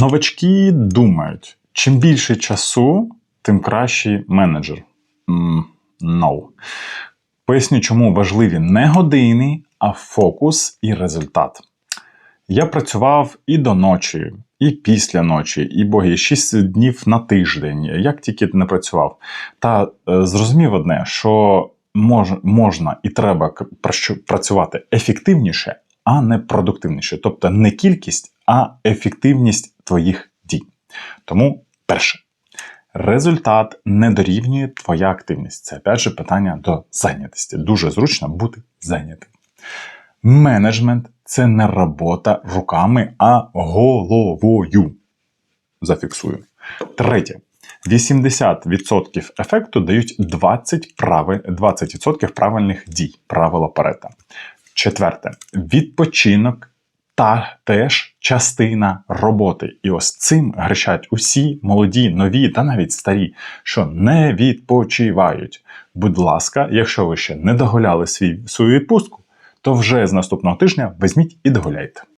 Новачки думають, чим більше часу, тим кращий менеджер. No. Поясню, чому важливі не години, а фокус і результат. Я працював і до ночі, і після ночі, і боги, 6 днів на тиждень, як тільки не працював. Та е, зрозумів одне, що мож, можна і треба працювати ефективніше, а не продуктивніше. Тобто не кількість, а ефективність твоїх дій. Тому перше. Результат не дорівнює твоя активність. Це опять же питання до зайнятості. Дуже зручно бути зайнятим. Менеджмент це не робота руками, а головою. Зафіксую. Третє. 80% ефекту дають 20%, прави, 20% правильних дій. Правило Парета. Четверте. Відпочинок та теж частина роботи. І ось цим грішать усі молоді, нові та навіть старі, що не відпочивають. Будь ласка, якщо ви ще не догуляли свій, свою відпустку, то вже з наступного тижня візьміть і догуляйте.